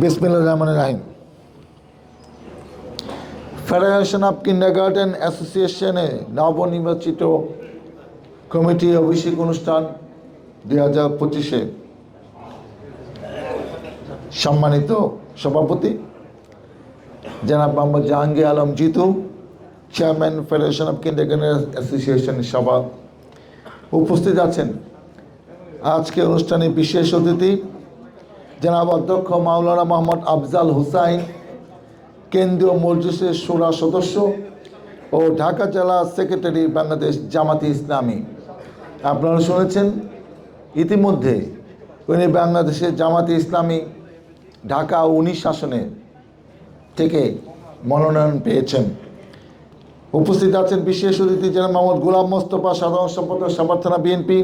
বিসমিল্লা রহমান রাহিম। Federation of kindergarten অ্যাসোসিয়েশনে নবনির্বাচিত কমিটি অভিষেক অনুষ্ঠান দুই হাজার পঁচিশে। সম্মানিত সভাপতি, জনাব Mohammad Jahangir Alam Jitu chairman federation of kindergarten association সভা। উপস্থিত আছেন আজকে অনুষ্ঠানে বিশেষ অতিথি জনাব অধ্যক্ষ মাওলানা মোহাম্মদ আফজাল হুসাইন, কেন্দ্রীয় মজলিসের সুরা সদস্য ও ঢাকা জেলা সেক্রেটারি বাংলাদেশ জামাতি ইসলামী। আপনারা শুনেছেন, ইতিমধ্যে উনি বাংলাদেশের জামাতি ইসলামী ঢাকা উনিশ শাসনে থেকে মনোনয়ন পেয়েছেন। উপস্থিত আছেন বিশেষ অতিথি জনাব মোহাম্মদ গোলাম মোস্তফা, সাধারণ সম্পাদক সাবার্থনা বিএনপি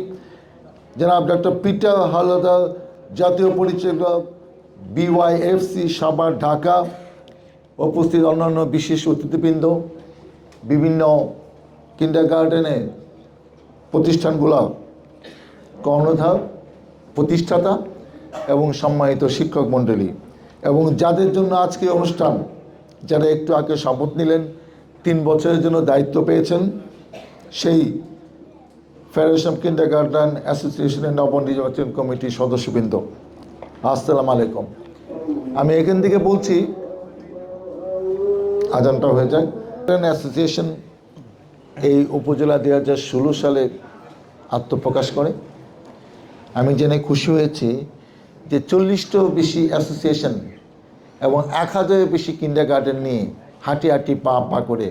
জনাব ডক্টর পিটার হালদার জাতীয় পরিচালক বিওয়াইএফসি সাভার ঢাকা উপস্থিত অন্যান্য বিশেষ অতিথিবৃন্দ, বিভিন্ন কিন্ডার গার্ডেনের প্রতিষ্ঠানগুলো কর্ণধার, প্রতিষ্ঠাতা এবং সম্মানিত শিক্ষক মণ্ডলী এবং যাদের জন্য আজকে অনুষ্ঠান, যারা একটু আগে শপথ নিলেন, তিন বছরের জন্য দায়িত্ব পেয়েছেন, সেই ফেডারেশন কিন্ডার গার্ডেন অ্যাসোসিয়েশনের নবনির্বাচন কমিটির সদস্যবৃন্দ। আসসালাম আলাইকুম। আমি এখান থেকে বলছি, আজানটা হয়ে যায় অ্যাসোসিয়েশন এই উপজেলা দুই হাজার ষোলো সালে আত্মপ্রকাশ করে। আমি জেনে খুশি হয়েছি যে চল্লিশটাও বেশি অ্যাসোসিয়েশন এবং এক হাজারের বেশি কিন্ডার গার্ডেন নিয়ে হাঁটি হাঁটি পা পা করে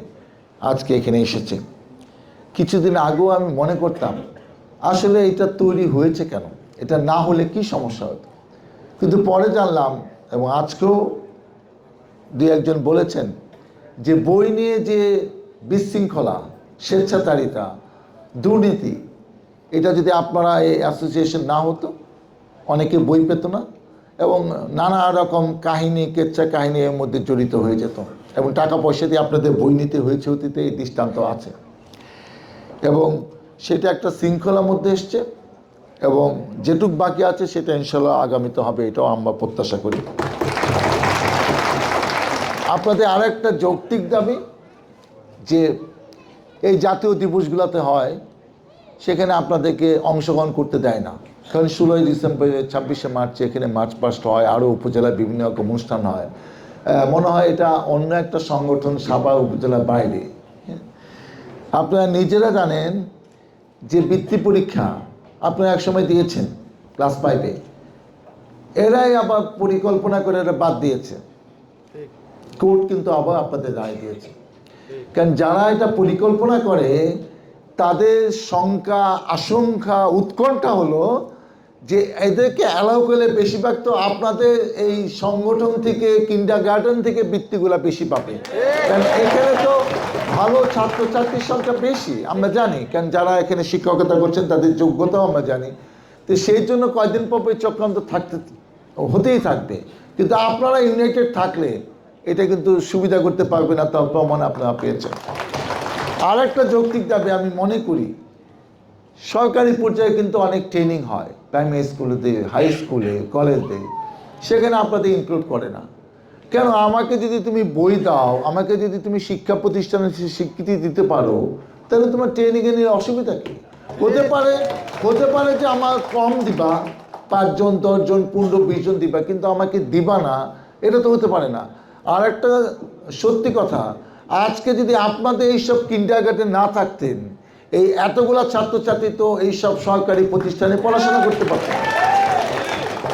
আজকে এখানে এসেছে। কিছুদিন আগেও আমি মনে করতাম, আসলে এটা তৈরি হয়েছে কেন? এটা না হলে কি সমস্যা হতো? কিন্তু পরে জানলাম এবং আজকেও দুই একজন বলেছেন যে বই নিয়ে যে বিশৃঙ্খলা, স্বেচ্ছাচারিতা, দুর্নীতি, এটা যদি আপনারা এই অ্যাসোসিয়েশন না হতো, অনেকে বই পেত না এবং নানা রকম কাহিনী, কেচ্ছা কাহিনী এর মধ্যে জড়িত হয়ে যেত এবং টাকা পয়সা দিয়ে আপনাদের বই নিতে হয়েছে অতীতে, এই দৃষ্টান্ত আছে। এবং সেটা একটা শৃঙ্খলার মধ্যে এসছে এবং যেটুক বাকি আছে সেটা ইনশাল্লাহ আগামীতে হবে, এটাও আমরা প্রত্যাশা করি। আপনাদের আর একটা যৌক্তিক দাবি যে এই জাতীয় দিবসগুলোতে হয়, সেখানে আপনাদেরকে অংশগ্রহণ করতে দেয় না। কারণ ষোলোই ডিসেম্বরে, ছাব্বিশে মার্চে, এখানে মার্চ পাস্ট হয়, আরও উপজেলায় বিভিন্ন রকম অনুষ্ঠান হয়। মনে হয় এটা অন্য একটা সংগঠন সাবা উপজেলার বাইরে। আপনারা নিজেরা জানেন যে বৃত্তি পরীক্ষা আপনারা একসময় দিয়েছেন ক্লাস ফাইভে এরাই আবার পরিকল্পনা করে এরা বাদ দিয়েছে। কোর্ট কিন্তু আবার আপনাদের রায় দিয়েছে। কারণ যারা এটা পরিকল্পনা করে তাদের শঙ্কা আশঙ্কা উৎকণ্ঠা হলো যে এদেরকে অ্যালাউ করলে বেশিরভাগ তো আপনাদের এই সংগঠন থেকে কিন্ডার গার্ডেন থেকে বৃত্তিগুলা বেশি পাবে। কারণ এখানে তো ভালো ছাত্র ছাত্রছাত্রীর সংখ্যা বেশি, আমরা জানি, কারণ যারা এখানে শিক্ষকতা করছেন তাদের যোগ্যতাও আমরা জানি। তো সেই জন্য কয়েকদিন পর চক্রান্ত থাকতে হতেই থাকবে। কিন্তু আপনারা ইউনাইটেড থাকলে এটা কিন্তু সুবিধা করতে পারবে না, তার প্রমাণ আপনারা পেয়েছেন। আর একটা যৌক্তিক দাবি আমি মনে করি, সরকারি পর্যায়ে কিন্তু অনেক ট্রেনিং হয়। প্রাইমারি স্কুলেতে হাই স্কুলে কলেজে সেখানে আপনাদের ইনক্লুড করে না। কেন? আমাকে যদি তুমি বই দাও, আমাকে যদি তুমি শিক্ষা প্রতিষ্ঠানে স্বীকৃতি দিতে পারো, তাহলে তোমার ট্রেনিংয়ে নিয়ে অসুবিধা কী? হতে পারে হতে পারে যে আমার কম দিবা, পাঁচজন, দশজন, পনেরো, বিশজন দিবা, কিন্তু আমাকে দিবা না, এটা তো হতে পারে না। আর একটা সত্যি কথা, আজকে যদি আপনাদের এইসব কিন্ডার গার্ডেন না থাকতেন, এই এতগুলা ছাত্রছাত্রী তো এইসব সরকারি প্রতিষ্ঠানে পড়াশোনা করতে পারত না।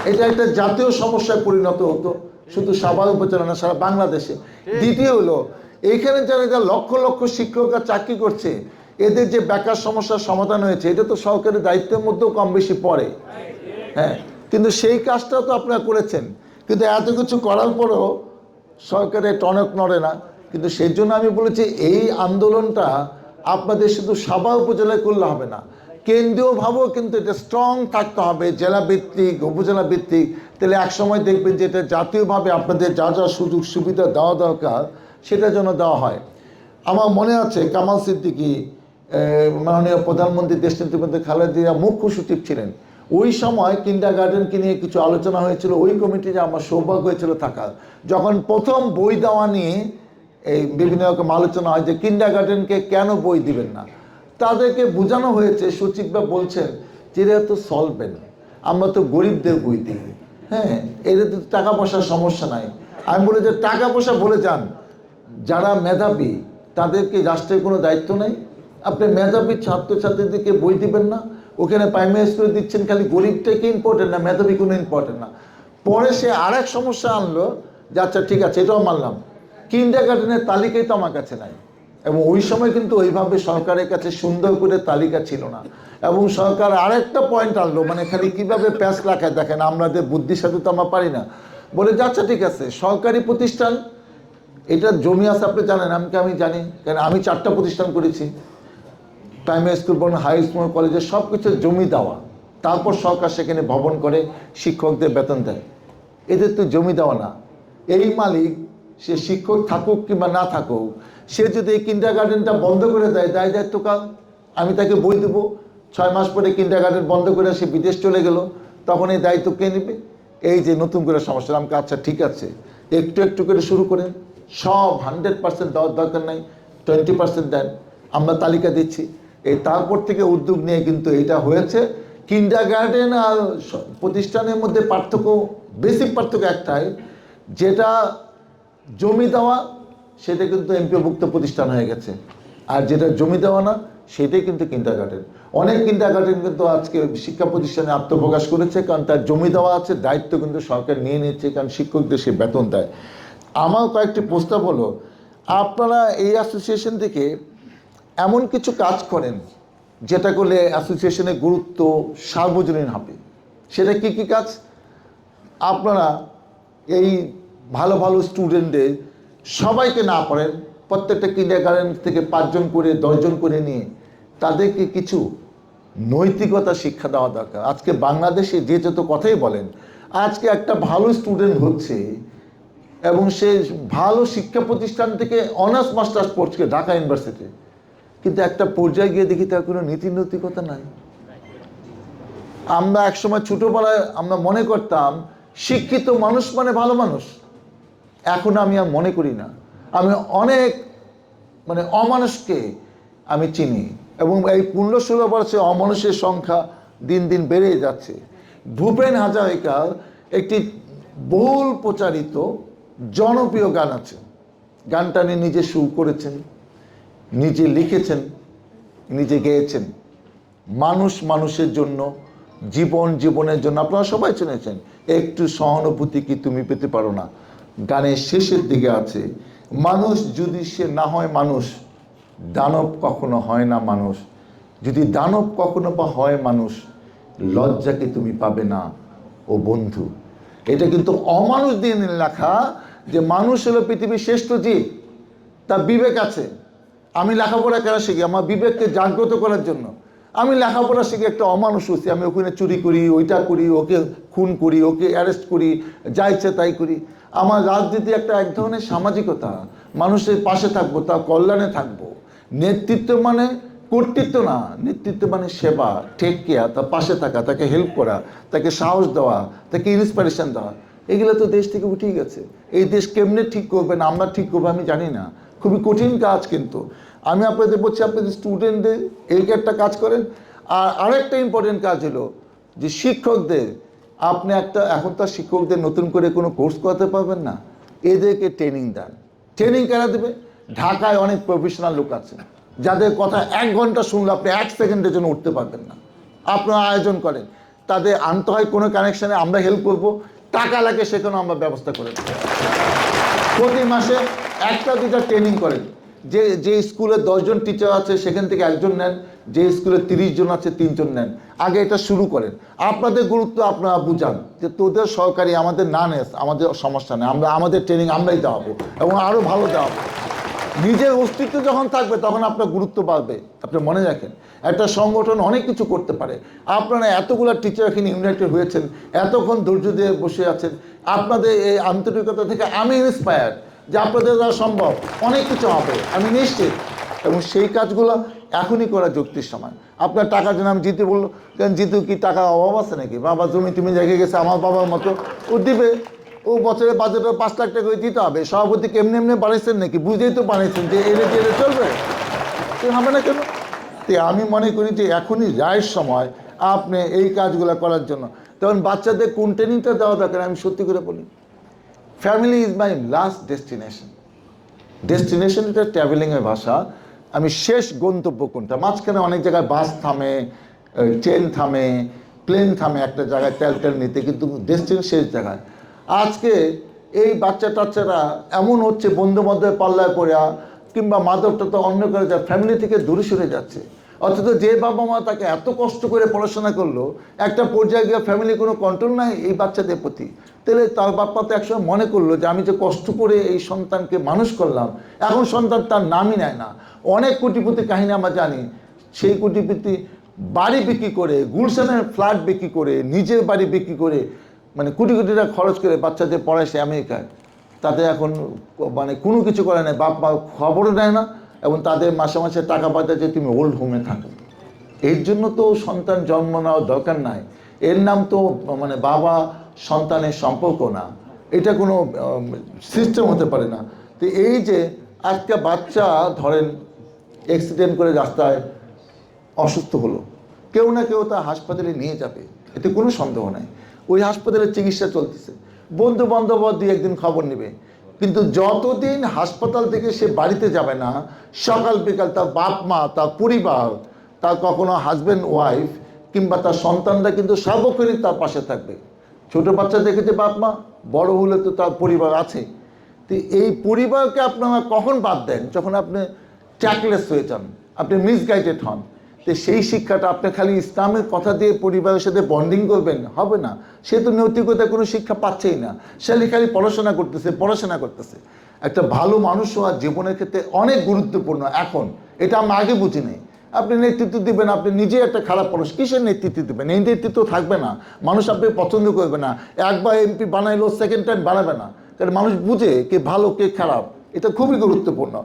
এটা একটা জাতীয় সমস্যায় পরিণত হতো। শুধু সাভার উপজেলা না, সারা বাংলাদেশে। দ্বিতীয় হলো, এইখানে যারা যারা লক্ষ লক্ষ শিক্ষকরা চাকরি করছে, এদের যে বেকার সমস্যার সমাধান হয়েছে, এটা তো সরকারের দায়িত্বের মধ্যেও কম বেশি পড়ে। হ্যাঁ কিন্তু সেই কাজটা তো আপনারা করেছেন। কিন্তু এত কিছু করার পরেও সরকারের টনক নড়ে না। কিন্তু সেই জন্য আমি বলেছি, এই আন্দোলনটা আপনাদের শুধু সাবা উপজেলায় করলে হবে না। কেন্দ্রীয়ভাবেও কিন্তু এটা স্ট্রং থাকতে হবে জেলা ভিত্তিক উপজেলা ভিত্তিক তাহলে একসময় দেখবেন যে এটা জাতীয়ভাবে আপনাদের যা যা সুযোগ সুবিধা দেওয়া দরকার, সেটা যেন দেওয়া হয়। আমার মনে আছে কামাল সিদ্দিকী মাননীয় প্রধানমন্ত্রী দেশনেত্রী খালেদা জিয়া মুখ্য সচিব ছিলেন। ওই সময় কিন্ডার গার্ডেনকে নিয়ে কিছু আলোচনা হয়েছিল, ওই কমিটিতে আমার সৌভাগ্য হয়েছিল থাকার। যখন প্রথম বই দেওয়া নিয়ে, এই বিভিন্ন রকম আলোচনা হয় যে কিন্ডার গার্ডেনকে কেন বই দিবেন না? তাদেরকে বোঝানো হয়েছে, সচিবরা বলছেন যে এরা তো সলভেন আমরা তো গরিবদের বই দিই। হ্যাঁ এদের তো টাকা পয়সার সমস্যা নাই। আমি বলি যে টাকা পয়সা বলে যান, যারা মেধাবী, তাদেরকে রাষ্ট্রের কোনো দায়িত্ব নেই। আপনি মেধাবী ছাত্রছাত্রীদেরকে বই দিবেন না, ওখানে প্রাইমারি স্কুলে দিচ্ছেন, খালি গরিবটাকে ইম্পর্টেন্ট না, মেধাবী কোনো ইম্পর্টেন্ট না। পরে সে আরেক সমস্যা আনলো, যে আচ্ছা ঠিক আছে, এটাও মানলাম। কিন্ডার গার্ডেনের তালিকাই তো আমার কাছে নাই। এবং ওই সময় কিন্তু ওইভাবে সরকারের কাছে সুন্দর করে তালিকা ছিল না। এবং সরকার আরেকটা পয়েন্ট আনলো মানে খালি কীভাবে প্যাস রাখায় দেখেন আমাদের বুদ্ধির সাথে তো আমরা পারি না। বলে, যে আচ্ছা ঠিক আছে, সরকারি প্রতিষ্ঠান, এটা জমি আছে, আপনি জানেন, আমি আমি জানি? কারণ আমি চারটা প্রতিষ্ঠান করেছি। প্রাইমারি স্কুল বলুন হাই স্কুল কলেজে সব কিছু জমি দেওয়া। তারপর সরকার সেখানে ভবন করে, শিক্ষকদের বেতন দেয়। এদের তো জমি দেওয়া না। এই মালিক, সে শিক্ষক থাকুক কিংবা না থাকুক সে যদি এই কিন্ডার গার্ডেনটা বন্ধ করে দেয়, দায় দায়িত্ব কাল আমি তাকে বই দেবো। ছয় মাস পরে কিন্ডার গার্ডেন বন্ধ করে সে বিদেশ চলে গেল। তখন এই দায়িত্ব কে নেবে? এই যে নতুন করে সমস্যা। আমাকে আচ্ছা ঠিক আছে। একটু একটু করে শুরু করেন। সব হান্ড্রেড পার্সেন্ট দেওয়ার দরকার নাই। টোয়েন্টি পার্সেন্ট দেন। আমরা তালিকা দিচ্ছি। এই তারপর থেকে উদ্যোগ নিয়ে কিন্তু এটা হয়েছে। কিন্ডার গার্ডেন আর প্রতিষ্ঠানের মধ্যে পার্থক্য বেসিক পার্থক্য একটাই, যেটা জমি দেওয়া সেটা কিন্তু এমপিওভুক্ত প্রতিষ্ঠান হয়ে গেছে। আর যেটা জমি দেওয়া না সেটাই কিন্তু কিন্ডার অনেক কিন্ডার কিন্তু আজকে শিক্ষা প্রতিষ্ঠানে আত্মপ্রকাশ করেছে, কারণ তার জমি দেওয়া আছে, দায়িত্ব কিন্তু সরকার নিয়ে নিচ্ছে কারণ শিক্ষকদের সে বেতন দেয়। আমার কয়েকটি প্রস্তাব হলো, আপনারা এই অ্যাসোসিয়েশন থেকে এমন কিছু কাজ করেন, যেটা করলে অ্যাসোসিয়েশনের গুরুত্ব সার্বজনীন হবে। সেটা কি কি কাজ? আপনারা এই ভালো ভালো স্টুডেন্টদের সবাইকে না পড়েন প্রত্যেকটা কিন্ডার গার্ডেন থেকে পাঁচজন করে, দশজন করে নিয়ে তাদেরকে কিছু নৈতিকতা শিক্ষা দেওয়া দরকার। আজকে বাংলাদেশে যে যত কথাই বলেন, আজকে একটা ভালো স্টুডেন্ট হচ্ছে এবং সে ভালো শিক্ষা প্রতিষ্ঠান থেকে অনার্স মাস্টার্স পড়ছে ঢাকা ইউনিভার্সিটি কিন্তু একটা পর্যায়ে গিয়ে দেখি তার কোনো নীতি নৈতিকতা নাই। আমরা একসময় ছোটোবেলায় আমরা মনে করতাম, শিক্ষিত মানুষ মানে ভালো মানুষ। এখন আমি আর মনে করি না। আমি অনেক মানে অমানুষকে আমি চিনি এবং এই পূর্ণ ষোলো বর্ষে অমানুষের সংখ্যা দিন দিন বেড়ে যাচ্ছে। ভূপেন হাজারিকার একটি বহুল প্রচারিত জনপ্রিয় গান আছে। গানটা নিয়ে নিজে সুর করেছেন, নিজে লিখেছেন, নিজে গেয়েছেন। মানুষ মানুষের জন্য, জীবন জীবনের জন্য, আপনারা সবাই শুনেছেন, একটু সহানুভূতি কি তুমি পেতে পারো না? গানের শেষের দিকে আছে। মানুষ যদি সে না হয় মানুষ, দানব কখনো হয় না মানুষ। যদি দানব কখনো বা হয় মানুষ, লজ্জাকে তুমি পাবে না, ও বন্ধু। এটা কিন্তু অমানুষ দিয়ে লেখা যে মানুষ হলো পৃথিবীর শ্রেষ্ঠ জীব। তার বিবেক আছে। আমি লেখাপড়া কেন শিখি? আমার বিবেককে জাগ্রত করার জন্য। আমি লেখাপড়া শিখে একটা অমানুষ হচ্ছি আমি ওখানে চুরি করি, ওইটা করি, ওকে খুন করি, ওকে অ্যারেস্ট করি, যা ইচ্ছে তাই করি। আমার রাজনীতি একটা এক ধরনের সামাজিকতা। মানুষের পাশে থাকব, তার কল্যাণে থাকব। নেতৃত্ব মানে কর্তৃত্ব না, নেতৃত্ব মানে সেবা টেক কেয়ার তার পাশে থাকা, তাকে হেল্প করা, তাকে সাহস দেওয়া, তাকে ইন্সপিরেশন দেওয়া। এগুলো তো দেশ থেকে উঠেই গেছে। এই দেশ কেমনে ঠিক করবেন আমরা ঠিক করব আমি জানি না। খুবই কঠিন কাজ কিন্তু। আমি আপনাদের বলছি, আপনাদের স্টুডেন্টদের এই একটা কাজ করেন। আর আরেকটা ইম্পর্টেন্ট কাজ হলো যে শিক্ষকদের আপনি একটা, এখন তো শিক্ষকদের নতুন করে কোনো কোর্স করাতে পারবেন না। এদেরকে ট্রেনিং দেন। ট্রেনিং কেন দেবে? ঢাকায় অনেক প্রফেশনাল লোক আছে। যাদের কথা এক ঘণ্টা শুনলে আপনি এক সেকেন্ডের জন্য উঠতে পারবেন না। আপনারা আয়োজন করেন। তাদের আনতে হয় কোনো কানেকশানে আমরা হেল্প করব। টাকা লাগে সেখানে আমরা ব্যবস্থা করে দেবো। প্রতি মাসে একটা দুটা ট্রেনিং করেন। যে যে স্কুলে দশজন টিচার আছে, সেখান থেকে একজন নেন। যে স্কুলে তিরিশ জন আছে, তিনজন নেন। আগে এটা শুরু করেন। আপনাদের গুরুত্ব আপনারা বুঝান যে তোদের সরকারি আমাদের না নেস আমাদের সমস্যা নেই। আমরা, আমাদের ট্রেনিং আমরাই দেওয়াবো এবং আরও ভালো দেওয়াবো। নিজের অস্তিত্ব যখন থাকবে, তখন আপনার গুরুত্ব বাড়বে। আপনি মনে রাখেন, একটা সংগঠন অনেক কিছু করতে পারে। আপনারা এতগুলো টিচার এখানে ইউনাইটেড হয়েছেন, এতক্ষণ ধৈর্য দিয়ে বসে আছেন। আপনাদের এই আন্তরিকতা থেকে আমি ইন্সপায়ার যে আপনাদের দ্বারা সম্ভব অনেক কিছু হবে। আমি নিশ্চিত এবং সেই কাজগুলো এখনই করা যুক্তির সময় আপনার টাকার জন্য আমি জিতু বলল, কেন জিতু কি টাকা অভাব আছে নাকি? বাবা, জমি তুমি রেখে গেছে আমার বাবার মতো। ও দিবে, ও বছরে বাজেটে পাঁচ লাখ টাকা দিতে হবে। সভাপতি কেমনি এমনি বানিয়েছেন নাকি? বুঝেই তো বানিয়েছেন যে যে এলে চলবে। হবে না কেন? তো আমি মনে করি যে এখনই রায়ের সময় আপনি এই কাজগুলো করার জন্য। তখন বাচ্চাদের কোন ট্রেনিংটা দেওয়া দরকার আমি সত্যি করে বলি। Family is my last destination destination এটা ট্রাভেলিংয়ের ভাষা। আমি শেষ গন্তব্য কোনটা? মাঝখানে অনেক জায়গায় বাস থামে ট্রেন থামে, প্লেন থামে, একটা জায়গায় তেল তেল নিতে, কিন্তু ডেস্টিন শেষ জায়গায়। আজকে এই বাচ্চা টাচ্চারা এমন হচ্ছে বন্ধু বান্ধবের পাল্লায় পড়া, কিংবা মাদকটা তো অন্য করে যা ফ্যামিলি থেকে দূরে সরে যাচ্ছে। অথচ যে বাবা মা তাকে এত কষ্ট করে পড়াশোনা করল, একটা পর্যায়ে গিয়ে ফ্যামিলি কোনো কন্ট্রোল নাই এই বাচ্চাদের প্রতি। তাহলে তার বাপ্পা তো একসময় মনে করল যে আমি যে কষ্ট করে এই সন্তানকে মানুষ করলাম, এখন সন্তান তার নামই নেয় না। অনেক কোটিপতি কাহিনী আমরা জানি, সেই কোটিপতি বাড়ি বিক্রি করে, গুলশানের ফ্ল্যাট বিক্রি করে, নিজের বাড়ি বিক্রি করে মানে কোটি কোটি টাকা খরচ করে বাচ্চাদের পড়াইছে আমেরিকায় তাদের এখন মানে কোনো কিছু করে না বাপ মা খবরও নেয় না এবং তাদের মাসে মাসে টাকা পাঠায় যে তুমি ওল্ড হোমে থাকো। এর জন্য তো সন্তান জন্ম নেওয়ার দরকার নাই। এর নাম তো মানে বাবা সন্তানের সম্পর্ক না। এটা কোনো সিস্টেম হতে পারে না। তো এই যে আজকে বাচ্চা ধরেন অ্যাক্সিডেন্ট করে রাস্তায় অসুস্থ হলো, কেউ না কেউ তা হাসপাতালে নিয়ে যাবে। এতে কোনো সন্দেহ নাই। ওই হাসপাতালে চিকিৎসা চলতেছে। বন্ধু বান্ধব দুই একদিন খবর নেবে। কিন্তু যতদিন হাসপাতাল থেকে সে বাড়িতে যাবে না, সকাল বিকাল তার বাপ মা, তার পরিবার, তার কখনো হাজব্যান্ড ওয়াইফ কিংবা তার সন্তানরা কিন্তু সার্বক্ষণিক তার পাশে থাকবে। ছোট বাচ্চা দেখেছে বাপ মা, বড় হলে তো তার পরিবার আছে। তো এই পরিবারকে আপনারা কখন বাদ দেন? যখন আপনি ট্র্যাকলেস হয়ে যান, আপনি মিসগাইডেড হন। তো সেই শিক্ষাটা আপনি খালি ইসলামের কথা দিয়ে পরিবারের সাথে বন্ডিং করবেন হবে না। সে তো নৈতিকতা কোনো শিক্ষা পাচ্ছেই না। সে খালি পড়াশোনা করতেছে পড়াশোনা করতেছে। একটা ভালো মানুষ হওয়ার জীবনের ক্ষেত্রে অনেক গুরুত্বপূর্ণ এখন। এটা আমরা আগে বুঝি নেই। আপনি নেতৃত্ব দিবেন, আপনি নিজে একটা খারাপ মানুষ, কিসের নেতৃত্ব দিবেন? এই নেতৃত্ব থাকবে না। মানুষ আপনি পছন্দ করবে না। একবার এমপি বানাইলো সেকেন্ড টাইম বানাবে না। কারণ মানুষ বুঝে কে ভালো, কে খারাপ। এটা খুবই গুরুত্বপূর্ণ।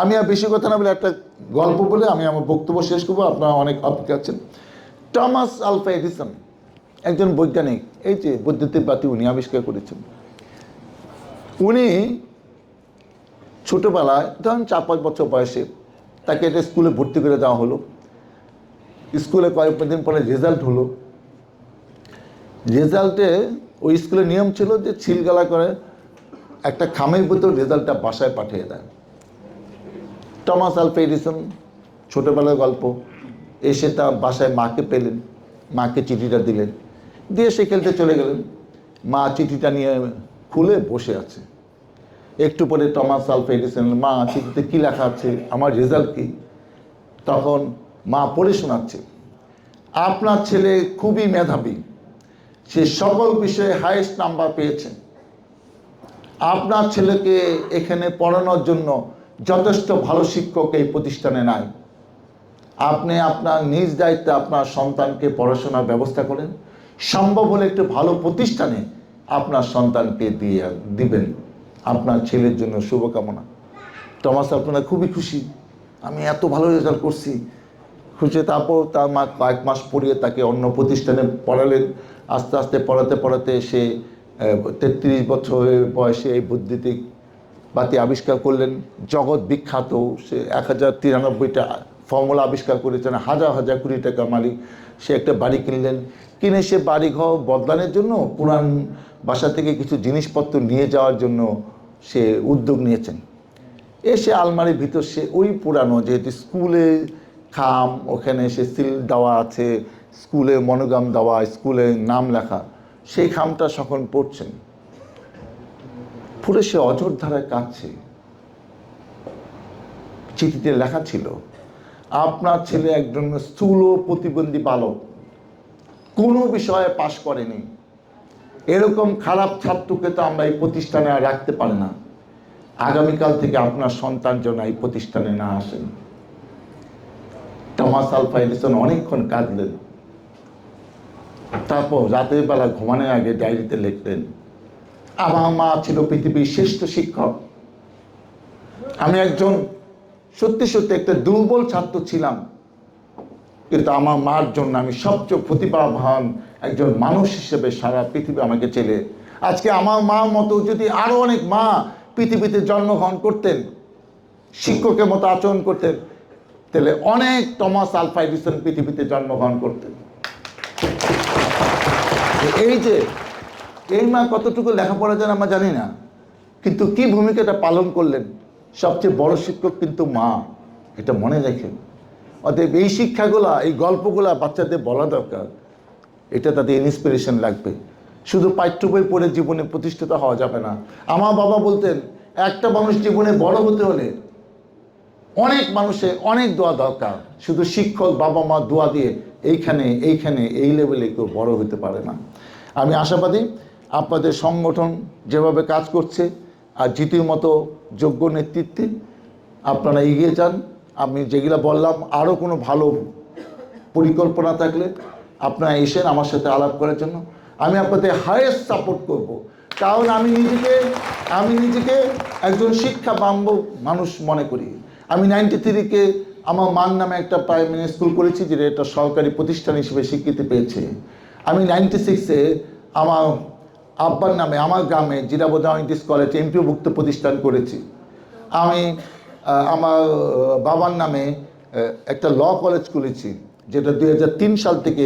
আমি আর বেশি কথা না বলে একটা গল্প বলে আমি আমার বক্তব্য শেষ করব। আপনারা অনেক অপেক্ষা আছেন। টমাস আলফা এডিসন, একজন বৈজ্ঞানিক, এই যে বৈদ্যুতিক বাতি উনি আবিষ্কার করেছেন। উনি ছোটোবেলায়, ধরেন চার পাঁচ বছর বয়সে তাকে একটা স্কুলে ভর্তি করে দেওয়া হলো। স্কুলে কয়েক কয়েকদিন পরে রেজাল্ট হলো। রেজাল্টে ওই স্কুলের নিয়ম ছিল যে ছিলগালা করে একটা খামের ভিতর রেজাল্টটা বাসায় পাঠিয়ে দেয়। টমাস আলফা এডিসন ছোটোবেলার গল্প। এসে তার বাসায় মাকে পেলেন, মাকে চিঠিটা দিলেন। দিয়ে সে খেলতে চলে গেলেন। মা চিঠিটা নিয়ে খুলে বসে আছে। একটু পরে টমাস আলফা এডিসন মা চিঠিতে কী লেখা আছে, আমার রেজাল্ট কী? তখন মা পড়ে শোনাচ্ছে, আপনার ছেলে খুবই মেধাবী। সে সকল বিষয়ে হায়েস্ট নাম্বার পেয়েছে। আপনার ছেলেকে এখানে পড়ানোর জন্য যথেষ্ট ভালো শিক্ষক এই প্রতিষ্ঠানে নাই। আপনি আপনার নিজ দায়িত্বে আপনার সন্তানকে পড়াশোনার ব্যবস্থা করেন। সম্ভব হলে একটি ভালো প্রতিষ্ঠানে আপনার সন্তানকে দিয়ে দিবেন। আপনার ছেলের জন্য শুভকামনা। টমাস, আপনারা খুবই খুশি। আমি এত ভালো রেজাল্ট করছি। খুশি তারপর তার মা কয়েক মাস পড়িয়ে তাকে অন্য প্রতিষ্ঠানে পড়ালেন। আস্তে আস্তে পড়াতে পড়াতে সে তেত্রিশ বছরের বয়সে এই বৈদ্যুতিক বাতি আবিষ্কার করলেন। জগৎ বিখ্যাত, সে এক হাজার তিরানব্বইটা ফর্মুলা আবিষ্কার করেছেন, হাজার হাজার কোটি টাকা মালিক। সে একটা বাড়ি কিনলেন। কিনে সে বাড়ি ঘর বদলানোর জন্য পুরান বাসা থেকে কিছু জিনিসপত্র নিয়ে যাওয়ার জন্য সে উদ্যোগ নিয়েছেন। এসে আলমারির ভিতর সে ওই পুরানো যেহেতু স্কুলে খাম, ওখানে সে সিল দেওয়া আছে, স্কুলে মনোগ্রাম দেওয়া, স্কুলে নাম লেখা, সেই খামটা সখন পড়ছেন। পুরো সে অজর ধারায় কাঁদছে। চিঠিতে লেখা ছিল, আপনার ছেলে একজন স্থূল প্রতিবন্ধী বালক, কোনো বিষয়ে পাশ করেনি। এরকম খারাপ ছাত্রকে তো আমরা এই প্রতিষ্ঠানে আর রাখতে পারি না। আগামীকাল থেকে আপনার সন্তান যেন এই প্রতিষ্ঠানে না আসেন। টমাস আলফা এডিসন অনেকক্ষণ কাঁদলেন। তারপর রাতের বেলা ঘুমানোর আগে ডায়েরিতে লিখলেন আমার মা ছিল পৃথিবীর শ্রেষ্ঠ শিক্ষক। আমি একজন সত্যি সত্যি একটা দুর্বল ছাত্র ছিলাম। কিন্তু আমার মার জন্য আমি সবচেয়ে প্রতিভাবান একজন মানুষ হিসেবে সারা পৃথিবী আমাকে চেলে আজকে আমার মা মতো যদি আরও অনেক মা পৃথিবীতে জন্মগ্রহণ করতেন, শিক্ষকের মতো আচরণ করতেন, তাহলে অনেক টমাস আলফা এডিসন পৃথিবীতে জন্মগ্রহণ করতেন। এই যে এই মা কতটুকু লেখাপড়া জানে আমরা জানি না। কিন্তু কি ভূমিকাটা পালন করলেন? সবচেয়ে বড় শিক্ষক কিন্তু মা। এটা মনে রাখেন অতএব এই শিক্ষাগুলা, এই গল্পগুলা বাচ্চাদের বলা দরকার। এটা তাদের ইন্সপিরেশন লাগবে। শুধু পাঠ্য বই পড়ে জীবনে প্রতিষ্ঠিত হওয়া যাবে না। আমার বাবা বলতেন, একটা মানুষ জীবনে বড় হতে হলে অনেক মানুষের অনেক দোয়া দরকার। শুধু শিক্ষক, বাবা মা দোয়া দিয়ে এইখানে এইখানে, এই লেভেলে কেউ বড় হতে পারে না। আমি আশাবাদী আপনাদের সংগঠন যেভাবে কাজ করছে আর জিতির মতো যোগ্য নেতৃত্বে আপনারা এগিয়ে যান। আমি যেগুলো বললাম আরও কোনো ভালো পরিকল্পনা থাকলে আপনারা এসেন আমার সাথে আলাপ করার জন্য আমি আপনাদের হায়েস্ট সাপোর্ট করব। কারণ আমি নিজেকে আমি নিজেকে একজন শিক্ষা বান্ধব মানুষ মনে করি। আমি নাইনটি থ্রিকে আমার মান নামে একটা প্রাইমারি স্কুল করেছি, যেটা একটা সরকারি প্রতিষ্ঠান হিসেবে স্বীকৃতি পেয়েছে। আমি নাইনটি সিক্সে আমার আব্বার নামে, আমার গ্রামে জিরাবোধা ইংলিশ কলেজ এমপিওভুক্ত প্রতিষ্ঠান করেছি। আমি আমার বাবার নামে একটা ল কলেজ খুলেছি, যেটা দুই হাজার তিন সাল থেকে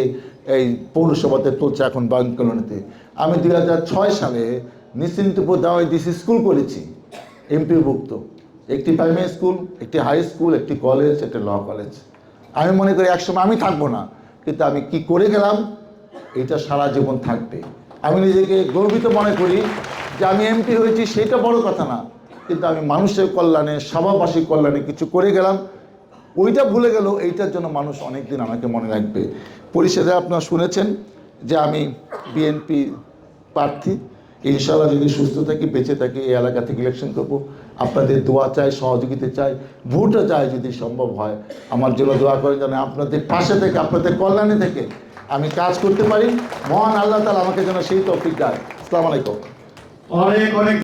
এই পৌরসভাতে চলছে এখন বাগান কলোনিতে আমি দু হাজার ছয় সালে নিশ্চিন্তপুর দাওয়াই ডিসি স্কুল করেছি এমপিভুক্ত একটি প্রাইমারি স্কুল একটি হাই স্কুল একটি কলেজ একটি ল কলেজ। আমি মনে করি একসময় আমি থাকব না, কিন্তু আমি কি করে গেলাম, এটা সারা জীবন থাকবে। আমি নিজেকে গর্বিত মনে করি যে আমি এমপি হয়েছি সেটা বড় কথা না। কিন্তু আমি মানুষের কল্যাণে সভাবাসীর কল্যাণে কিছু করে গেলাম। ওইটা ভুলে গেল, এইটার জন্য মানুষ অনেক দিন আমাকে মনে রাখবে। পরিষদে আপনারা শুনেছেন যে আমি বিএনপি প্রার্থী। ইনশাল্লাহ যদি সুস্থ থাকি, বেঁচে থাকি, এই এলাকা থেকে ইলেকশন করব। আপনাদের দোয়া চাই, সহযোগিতা চাই, ভোটও চাই যদি সম্ভব হয়। আমার জন্য দোয়া করেন যেন আপনাদের পাশে থেকে, আপনাদের কল্যাণে থেকে আমি কাজ করতে পারি। মহান আল্লাহ তালা আমাকে যেন সেই তৌফিক দেয় আসসালামু আলাইকুম। অনেক অনেক